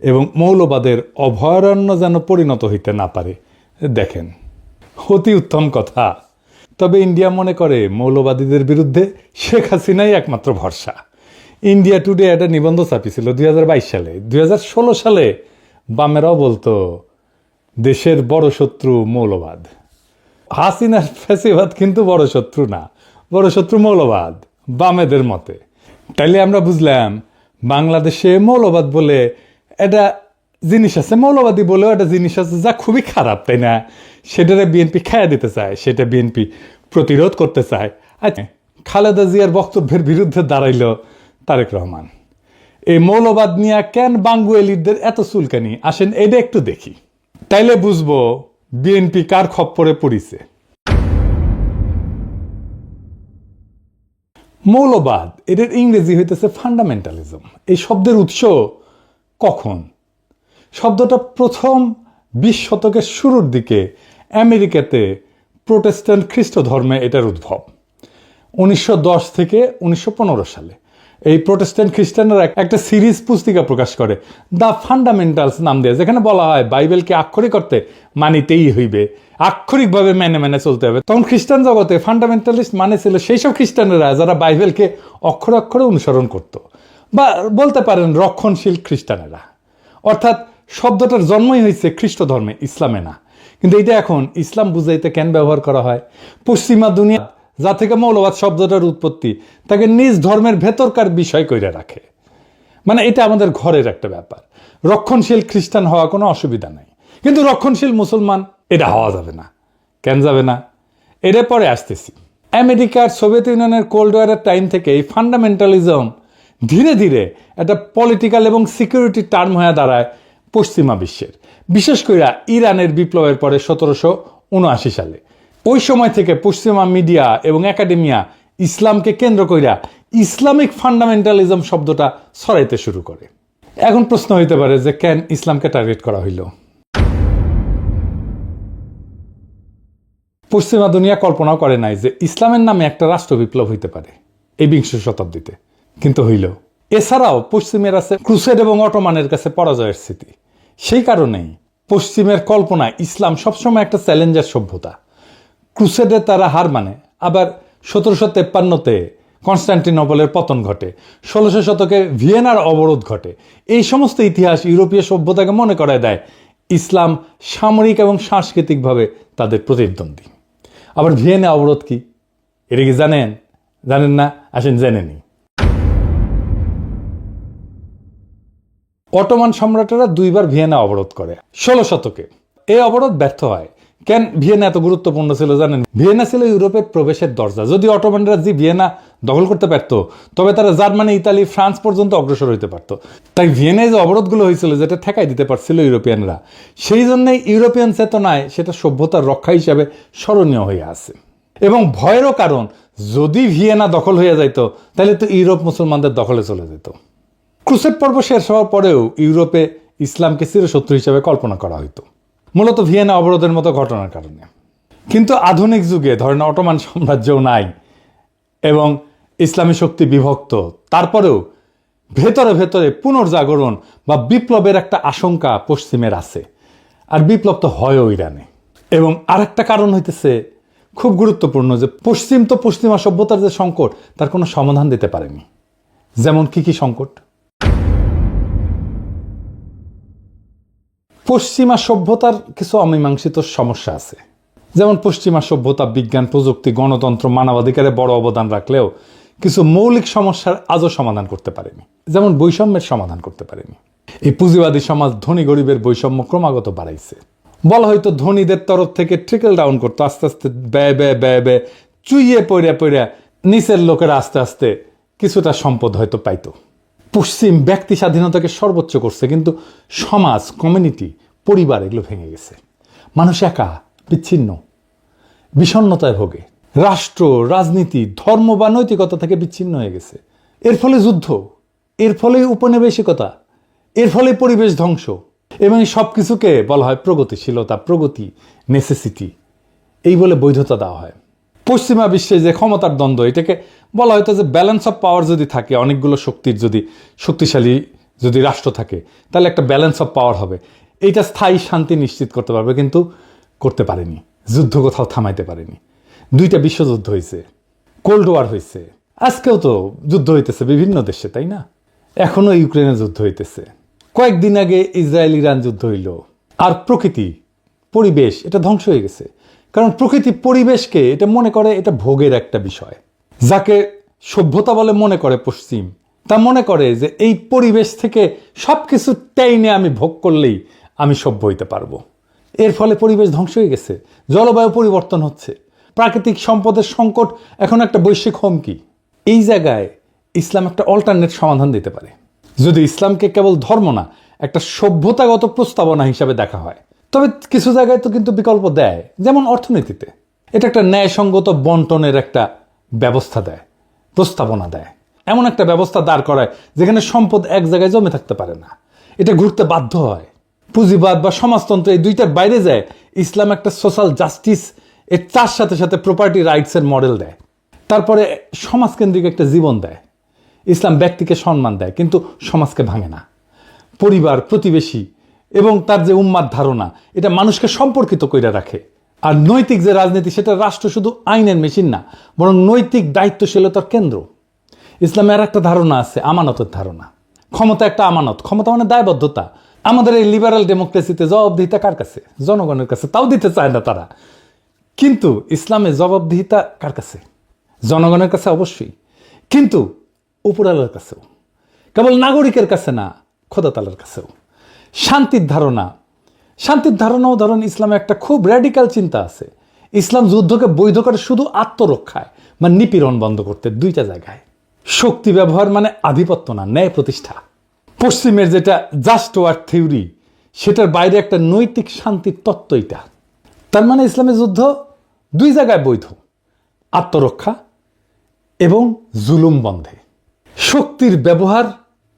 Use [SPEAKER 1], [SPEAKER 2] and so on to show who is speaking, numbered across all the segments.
[SPEAKER 1] এবং মৌলবাদের অভয়ারণ্য যেন পরিণত হইতে না পারে। দেখেন, অতি উত্তম কথা। তবে ইন্ডিয়া মনে করে মৌলবাদীদের বিরুদ্ধে শেখ হাসিনাই একমাত্র ভরসা। ইন্ডিয়া টুডে একটা নিবন্ধ ছাপিছিল দুই সালে। দুই সালে বামেরাও বলতো, দেশের বড় শত্রু মৌলবাদ। হাসিনার ফ্যাসিবাদ কিন্তু বড় শত্রু না, বড় শত্রু মৌলবাদ, বামেদের মতে। তাইলে আমরা বুঝলাম, বাংলাদেশে মৌলবাদ বলে এটা জিনিস আছে, মৌলবাদী বলেও একটা জিনিস আছে যা খুবই খারাপ, তাই না? সেটারে বিএনপি খায়া দিতে চায়, সেটা বিএনপি প্রতিরোধ করতে চায়। আচ্ছা খালেদা জিয়ার বক্তব্যের বিরুদ্ধে দাঁড়াইল তারেক রহমান। এই মৌলবাদ নিয়ে কেন বাঙ্গুয়েলিদের এত চুলকানি? আসেন এটা একটু দেখি। তাইলে বুঝব বিএনপি কার খপ্পরে পড়িছে। মৌলবাদ, এদের ইংরেজি হইতেছে ফান্ডামেন্টালিজম এই শব্দের উৎস কখন? শব্দটা প্রথম বিশ শতকের শুরুর দিকে আমেরিকাতে প্রোটেস্ট্যান্ট খ্রিস্ট ধর্মে এটার উদ্ভব। উনিশশো দশ থেকে উনিশশো পনেরো সালে এই প্রোটেস্ট্যান্ট খ্রিস্টানরা একটা সিরিজ পুস্তিকা প্রকাশ করে, দ্য ফান্ডামেন্টালস নাম দিয়ে, যেখানে বলা হয় বাইবেলকে আক্ষরিক করতে মানিতেই হইবে, আক্ষরিকভাবে মেনে মেনে চলতে হবে। তখন খ্রিস্টান জগতে ফান্ডামেন্টালিস্ট মানে ছিল সেই সব খ্রিস্টানেরা যারা বাইবেলকে অক্ষর অক্ষরে অনুসরণ করত। বা বলতে পারেন রক্ষণশীল খ্রিস্টানেরা। অর্থাৎ শব্দটার জন্মই হয়েছে খ্রিস্ট ধর্মে, ইসলামে না। কিন্তু এটা এখন ইসলাম বুঝাইতে কেন ব্যবহার করা হয়? পশ্চিমা দুনিয়া, যা থেকে মৌলবাদ শব্দটার উৎপত্তি, তাকে নিজ ধর্মের ভেতরকার বিষয় কইরা রাখে। মানে এটা আমাদের ঘরের একটা ব্যাপার। রক্ষণশীল খ্রিস্টান হওয়া কোনো অসুবিধা নাই। কিন্তু রক্ষণশীল মুসলমান, এটা হওয়া যাবে না। কেন যাবে না? এর পরে আসতেছি। আমেরিকার সোভিয়েত ইউনিয়নের কোল্ড ওয়ারের টাইম থেকে এই ফান্ডামেন্টালিজম ধীরে ধীরে একটা পলিটিক্যাল এবং সিকিউরিটি টার্ম হয়ে দাঁড়ায় পশ্চিমা বিশ্বের। বিশেষ করে ইরানের বিপ্লবের পরে সতেরোশো উনআশি সালে। ওই সময় থেকে পশ্চিমা মিডিয়া এবং একাডেমিয়া ইসলামকে কেন্দ্র কইরা ইসলামিক ফান্ডামেন্টালিজম শব্দটা ছড়াইতে শুরু করে। এখন প্রশ্ন হইতে পারে যে কেন ইসলামকে টার্গেট করা হইল? পশ্চিমা দুনিয়া কল্পনা করে নাই যে ইসলামের নামে একটা রাষ্ট্র বিপ্লব হইতে পারে। এই বিংশ শতাব্দীতে। কিন্তু হইল এছাড়াও পশ্চিমের আছে ক্রুসেড এবং অটোমানের কাছে পরাজয়ের স্মৃতি সেই কারণেই পশ্চিমের কল্পনায় ইসলাম সবসময় একটা চ্যালেঞ্জার সভ্যতা। ক্রুসেডে তারা হার মানে আবার সতেরোশো তেপ্পান্নতে কনস্টান্টিনোপলের পতন ঘটে, ষোলোশো শতকে ভিয়েনার অবরোধ ঘটে। এই সমস্ত ইতিহাস ইউরোপীয় সভ্যতাকে মনে করায় দেয় ইসলাম সামরিক এবং সাংস্কৃতিকভাবে তাদের প্রতিদ্বন্দ্বী। আবার ভিয়েনা অবরোধ কি? এটা কি জানেন? জানেন না? আসেন জেনে নিই। অটোমান সম্রাটেরা দুইবার ভিয়েনা অবরোধ করে। ষোলো শতকে। এই অবরোধ ব্যর্থ হয়। কেন ভিয়েনা এত গুরুত্বপূর্ণ ছিল জানেন? ভিয়েনা ছিল ইউরোপের প্রবেশের দরজা। যদি অটোমানরা যে ভিয়েনা দখল করতে পারত, তবে তারা জার্মানি, ইতালি, ফ্রান্স পর্যন্ত অগ্রসর হইতে পারত। তাই ভিয়েনায় যে অবরোধগুলো হয়েছিল, যেটা ঠেকাই দিতে পারছিল ইউরোপিয়ানরা, সেই জন্যই ইউরোপিয়ান চেতনায় সেটা সভ্যতার রক্ষা হিসাবে স্মরণীয় হয়ে আছে। এবং ভয়েরও কারণ, যদি ভিয়েনা দখল হয়ে যাইতো, তাহলে তো ইউরোপ মুসলমানদের দখলে চলে যেত। ক্রুসেড পর্ব শেষ হওয়ার পরেও ইউরোপে ইসলামকে চিরশত্রু হিসেবে কল্পনা করা হইতো। মূলত ভিয়েনা অবরোধের মতো ঘটনার কারণে। কিন্তু আধুনিক যুগে ধরেন অটোমান সাম্রাজ্যও নাই এবং ইসলামী শক্তি বিভক্ত, তারপরেও ভেতরে ভেতরে পুনর্জাগরণ বা বিপ্লবের একটা আশঙ্কা পশ্চিমের আছে। আর বিপ্লব তো হয়ও ইরানে। এবং আরেকটা কারণ হইতেছে খুব গুরুত্বপূর্ণ যে পশ্চিম তো পশ্চিমা সভ্যতার যে সংকট, তার কোনো সমাধান দিতে পারেনি। যেমন কি কি সংকট? পশ্চিমা সভ্যতার কিছু অমীমাংসিত সমস্যা আছে। যেমন পশ্চিমা সভ্যতা, বিজ্ঞান, প্রযুক্তি, গণতন্ত্র, মানবাধিকারে বড় অবদান রাখলেও কিছু মৌলিক সমস্যার আজও সমাধান করতে পারেনি। যেমন বৈষম্যের সমাধান করতে পারেনি। এই পুঁজিবাদী সমাজ ধনী গরিবের বৈষম্য ক্রমাগত বাড়াইছে। বলা হয়তো ধনীদের তরফ থেকে ট্রিকল ডাউন করতো আস্তে আস্তে ব্যয় ব্যয় ব্যয় ব্যয়, চুইয়ে পড়ে পড়ে নিচের লোকেরা আস্তে আস্তে কিছুটা সম্পদ হয়তো পাইতো। পশ্চিম ব্যক্তি স্বাধীনতাকে সর্বোচ্চ করছে, কিন্তু সমাজ, কমিউনিটি পরিবার এগুলো ভেঙে গেছে। মানুষ একা, বিচ্ছিন্ন বিষণ্নতায় ভোগে। রাষ্ট্র, রাজনীতি, ধর্ম বা নৈতিকতা থেকে বিচ্ছিন্ন হয়ে গেছে। এর ফলে যুদ্ধ, এর ফলে উপনিবেশিকতা, এর ফলে পরিবেশ ধ্বংস এবং সব কিছুকে বলা হয় প্রগতিশীলতা, প্রগতি নেসেসিটি এই বলে বৈধতা দেওয়া হয়। পশ্চিমা বিশ্বে যে ক্ষমতার দ্বন্দ্ব, এটাকে বলা হয়তো যে ব্যালেন্স অফ পাওয়ার যদি থাকে, অনেকগুলো শক্তির যদি শক্তিশালী যদি রাষ্ট্র থাকে, তাহলে একটা ব্যালেন্স অফ পাওয়ার হবে। এইটা স্থায়ী শান্তি নিশ্চিত করতে পারবে, কিন্তু করতে পারেনি। যুদ্ধ কোথাও থামাইতে পারেনি। দুইটা বিশ্বযুদ্ধ হয়েছে কোল্ড ওয়ার হয়েছে আজকেও তো যুদ্ধ হইতেছে বিভিন্ন দেশে, তাই না? এখনও ইউক্রেনের যুদ্ধ হইতেছে। কয়েকদিন আগে ইসরায়েল, ইরান যুদ্ধ হইল। আর প্রকৃতি, পরিবেশ, এটা ধ্বংস হয়ে গেছে। কারণ প্রকৃতি পরিবেশকে এটা মনে করে এটা ভোগের একটা বিষয়। যাকে সভ্যতা বলে মনে করে পশ্চিম, তা মনে করে যে এই পরিবেশ থেকে সব কিছু টেইনে আমি ভোগ করলেই আমি সভ্য হইতে পারব। এর ফলে পরিবেশ ধ্বংস হয়ে গেছে। জলবায়ু পরিবর্তন হচ্ছে। প্রাকৃতিক সম্পদের সংকট এখন একটা বৈশ্বিক হুমকি। এই জায়গায় ইসলাম একটা অল্টারনেট সমাধান দিতে পারে। যদি ইসলামকে কেবল ধর্ম না, একটা সভ্যতাগত প্রস্তাবনা হিসাবে দেখা হয়। তবে কিছু জায়গায় তো কিন্তু বিকল্প দেয়, যেমন অর্থনীতিতে। এটা একটা ন্যায়সঙ্গত বন্টনের একটা ব্যবস্থা দেয়, প্রস্তাবনা দেয়। এমন একটা ব্যবস্থা দাঁড় করায় যেখানে সম্পদ এক জায়গায় জমে থাকতে পারে না। এটা ঘুরতে বাধ্য হয়। পুঁজিবাদ বা সমাজতন্ত্র এই দুইটার বাইরে যায়, ইসলাম একটা সোশ্যাল জাস্টিস এর তার সাথে সাথে প্রপার্টি রাইটসের মডেল দেয়। তারপরে সমাজকেন্দ্রিক একটা জীবন দেয়। ইসলাম ব্যক্তিকে সম্মান দেয়, কিন্তু সমাজকে ভাঙে না। পরিবার, প্রতিবেশী এবং তার যে উম্মাদ ধারণা, এটা মানুষকে সম্পর্কিত করে রাখে। আর নৈতিক যে রাজনীতি, সেটা রাষ্ট্র শুধু আইনের মেশিন না, বরং নৈতিক দায়িত্বশীলতার কেন্দ্র। ইসলামের একটা ধারণা আছে, আমানতের ধারণা। ক্ষমতা একটা আমানত। ক্ষমতা মানে দায়বদ্ধতা। আমাদের এই লিবারাল ডেমোক্রেসিতে জবাবদিহিতা কার কাছে? জনগণের কাছে। তাও দিতে চায় না তারা। কিন্তু ইসলামে জবাবদিহিতা কার কাছে? জনগণের কাছে অবশ্যই। কিন্তু উপরালার কাছেও। কেবল নাগরিকের কাছে না, খোদাতালার কাছেও। শান্তির ধারণা। শান্তির ধারণাও ধরেন ইসলামে একটা খুব র্যাডিক্যাল চিন্তা আছে। ইসলাম যুদ্ধকে বৈধ করে শুধু আত্মরক্ষায় মানে নিপীড়ন বন্ধ করতে দুইটা জায়গায়। শক্তি ব্যবহার মানে আধিপত্য না, ন্যায় প্রতিষ্ঠা। পশ্চিমের যেটা জাস্ট ওয়ার থিওরি সেটার বাইরে একটা নৈতিক শান্তির তত্ত্ব এটা। তার মানে ইসলামের যুদ্ধ দুই জায়গায় বৈধ, আত্মরক্ষা এবং জুলুম বন্ধে। শক্তির ব্যবহার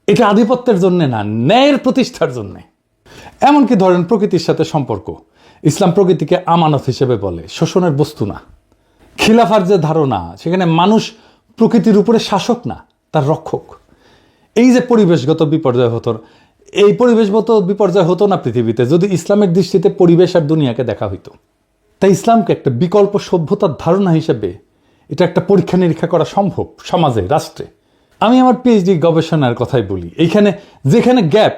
[SPEAKER 1] এটা আধিপত্যের জন্যে না, ন্যায়ের প্রতিষ্ঠার জন্য। এমনকি ধরেন প্রকৃতির সাথে সম্পর্ক, ইসলাম প্রকৃতিকে আমানত হিসেবে বলে, শোষণের বস্তু না। খিলাফার যে ধারণা, সেখানে মানুষ প্রকৃতির উপরে শাসক না, তার রক্ষক। এই যে পরিবেশগত বিপর্যয় হতো, এই পরিবেশগত বিপর্যয় হতো না পৃথিবীতে যদি ইসলামের দৃষ্টিতে পরিবেশ আর দুনিয়াকে দেখা হইতো। তাই ইসলামকে একটা বিকল্প সভ্যতার ধারণা হিসেবে এটা একটা পরীক্ষা নিরীক্ষা করা সম্ভব সমাজে, রাষ্ট্রে। আমি আমার পিএইচডি গবেষণার কথাই বলি, এইখানে যেখানে গ্যাপ,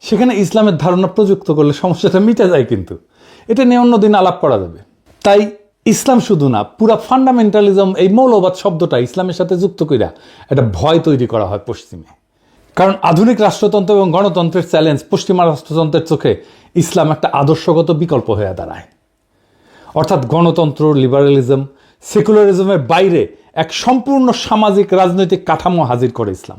[SPEAKER 1] সেখানে ইসলামের ধারণা প্রযুক্ত করলে সমস্যাটা মিটে যায় কিন্তু। এটা নিয়ে অন্যদিন আলাপ করা যাবে। তাই ইসলাম শুধু না, পুরা ফান্ডামেন্টালিজম এই মৌলবাদ শব্দটা ইসলামের সাথে যুক্ত কইরা একটা ভয় তৈরি করা হয় পশ্চিমে। কারণ আধুনিক রাষ্ট্রতন্ত্র এবং গণতন্ত্রের চ্যালেঞ্জ পশ্চিমা রাষ্ট্রতন্ত্রের চোখে ইসলাম একটা আদর্শগত বিকল্প হয়ে দাঁড়ায়। অর্থাৎ গণতন্ত্র লিবারালিজম সেকুলারিজমের বাইরে এক সম্পূর্ণ সামাজিক রাজনৈতিক কাঠামো হাজির করে ইসলাম।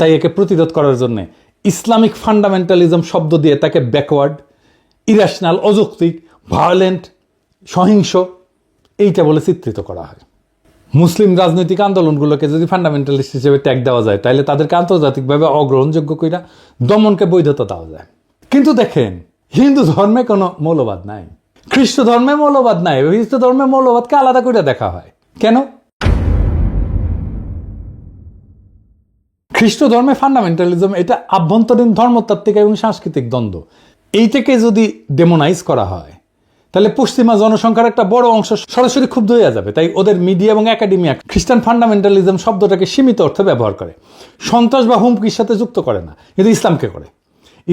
[SPEAKER 1] তাই একে প্রতিরোধ করার জন্য ইসলামিক ফান্ডামেন্টালিজম শব্দ দিয়ে তাকে ব্যাকওয়ার্ড ইরাশনাল অযৌক্তিক ভায়োলেন্ট সহিংস, এইটা বলে চিত্রিত করা হয়। মুসলিম রাজনৈতিক আন্দোলনগুলোকে যদি ফান্ডামেন্টালিস্ট হিসেবে ট্যাগ দেওয়া যায় তাহলে তাদেরকে আন্তর্জাতিকভাবে অগ্রহণযোগ্য কইরা দমনকে বৈধতা দেওয়া যায়। কিন্তু দেখেন, হিন্দু ধর্মে কোনো মৌলবাদ নাই। খ্রিস্ট ধর্মে মৌলবাদ নাই, খ্রিস্ট ধর্মে মৌলবাদকে আলাদা করে দেখা হয়। কেন? খ্রিস্ট ধর্মে ফান্ডামেন্টালিজম এটা আভ্যন্তরীণ ধর্মতাত্ত্বিক এবং সাংস্কৃতিক দ্বন্দ্ব। এইটাকে যদি ডেমোনাইজ করা হয় তাহলে পশ্চিমা জনসংখ্যার একটা বড় অংশ সরাসরি ক্ষুব্ধ হয়ে যাবে। তাই ওদের মিডিয়া এবং একাডেমিয়া খ্রিস্টান ফান্ডামেন্টালিজম শব্দটাকে সীমিত অর্থে ব্যবহার করে। সন্ত্রাস বা হুমকির সাথে যুক্ত করে না, কিন্তু ইসলামকে করে।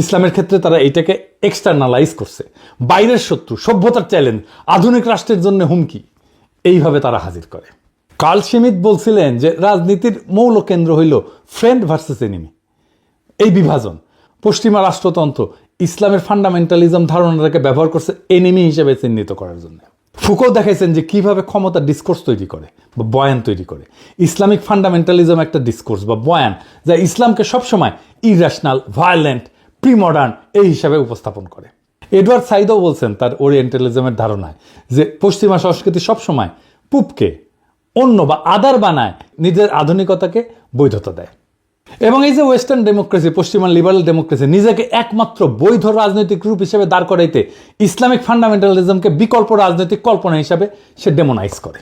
[SPEAKER 1] ইসলামের ক্ষেত্রে তারা এইটাকে এক্সটার্নালাইজ করছে। বাইরের শত্রু, সভ্যতার চ্যালেঞ্জ আধুনিক রাষ্ট্রের জন্য হুমকি, এইভাবে তারা হাজির করে। কার্ল সিমিত বলছিলেন যে রাজনীতির মৌল কেন্দ্র হইল ফ্রেন্ড ভার্সেস এনিমি এই বিভাজন, পশ্চিমা রাষ্ট্রতন্ত্র ইসলামের ফান্ডামেন্টালিজম ধারণাটাকে ব্যবহার করছে এনিমি হিসেবে চিহ্নিত করার জন্য। ফুকো দেখাইছেন যে কীভাবে ক্ষমতা ডিসকোর্স তৈরি করে বা বয়ান তৈরি করে। ইসলামিক ফান্ডামেন্টালিজম একটা ডিসকোর্স বা বয়ান যা ইসলামকে সবসময় ইরাশনাল ভায়োলেন্ট প্রিমডার্ন এই হিসাবে উপস্থাপন করে। এডওয়ার্ড সাইদও বলছেন তার ওরিয়েন্টালিজমের ধারণায় যে পশ্চিমা সংস্কৃতি সবসময় পুপকে অন্য বা আদার বানায় নিজের আধুনিকতাকে বৈধতা দেয়। এবং এই যে ওয়েস্টার্ন ডেমোক্রেসি পশ্চিমা লিবারাল ডেমোক্রেসি নিজেকে একমাত্র বৈধ রাজনৈতিক রূপ হিসেবে দাঁড় করাইতে ইসলামিক ফান্ডামেন্টালিজমকে বিকল্প রাজনৈতিক কল্পনা হিসাবে সে ডেমোনাইজ করে।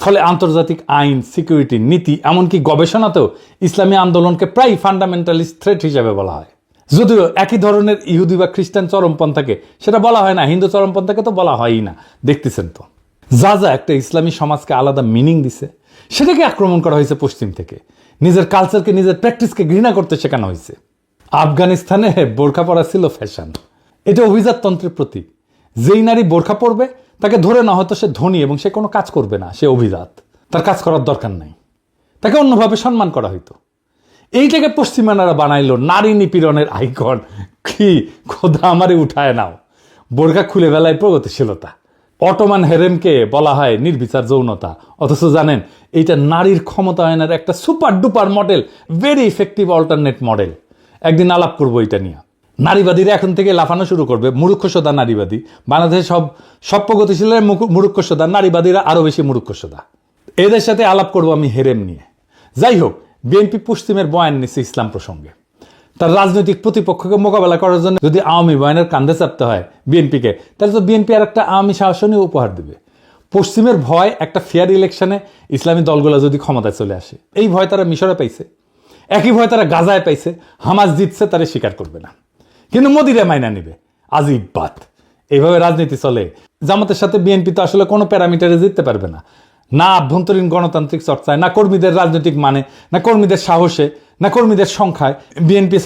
[SPEAKER 1] ফলে আন্তর্জাতিক আইন সিকিউরিটি নীতি, এমনকি গবেষণাতেও ইসলামী আন্দোলনকে প্রায় ফান্ডামেন্টালিস্ট থ্রেট হিসেবে বলা হয়। যদিও একই ধরনের ইহুদি বা খ্রিস্টান চরমপন্থাকে সেটা বলা হয় না, হিন্দু চরমপন্থাকে তো বলা হয়ই না। দেখতেছেন তো। যা যা একটা ইসলামী সমাজকে আলাদা মিনিং দিছে, সেটাকে আক্রমণ করা হয়েছে পশ্চিম থেকে। নিজের কালচারকে নিজের প্র্যাকটিসকে ঘৃণা করতে শেখানো হয়েছে। আফগানিস্তানে বোরখা পরা ছিল ফ্যাশন এটা অভিজাততন্ত্রের প্রতীক। যেই নারী বোরখা পরবে, তাকে ধরে না হয়তো সে ধনী এবং সে কোনো কাজ করবে না, সে অভিজাত। তার কাজ করার দরকার নাই। তাকে অন্যভাবে সম্মান করা হইতো। এইটাকে পশ্চিমানারা বানাইলো নারী নিপীড়নের আইকন। কি, খোদা আমারে উঠায় নাও। বোরখা খুলে বেলায় প্রগতিশীলতা। অটোমান হেরেমকে বলা হয় নির্বিচার যৌনতা। অথচ জানেন, এইটা নারীর ক্ষমতায়নের একটা super duper model very effective alternate model একদিন আলাপ করব এটা নিয়ে। নারীবাদীরা এখন থেকে লাফানো শুরু করবে, মুরুক্ষসোদা নারীবাদী। বাংলাদেশে সব সব প্রগতিশীলের মুরুক্ষসোদা নারীবাদীরা আরও বেশি মুরুক্ষসোদা। এদের সাথে আলাপ করব আমি হেরেম নিয়ে। যাই হোক, বিএনপি পশ্চিমের বয়ান নিচ্ছে ইসলাম প্রসঙ্গে। তার রাজনৈতিক প্রতিপক্ষকে মোকাবেলা করার জন্য যদি আওয়ামী বয়ানের কান্দে চাপতে হয় বিএনপিকে, তাহলে তো বিএনপি আর একটা আওয়ামী শাসনই উপহার দেবে। পশ্চিমের ভয় একটা ফেয়ার ইলেকশনে ইসলামী দলগুলো যদি ক্ষমতায় চলে আসে, এই ভয় তারা মিশরে পাইছে। একই ভয় তারা গাজায় পাইছে। হামাজ জিতছে, তারা স্বীকার করবে না। কিন্তু মোদিরে মাইনা নিবে। আজিব বাত। এইভাবে রাজনীতি চলে। জামাতের সাথে বিএনপি তো আসলে কোনো প্যারামিটারে জিততে পারবে না। না আভ্যন্তরীণ গণতান্ত্রিক চর্চায়, না কর্মীদের রাজনৈতিক মানে না কর্মীদের সাহসে, না কর্মীদের সংখ্যায়। বিএনপি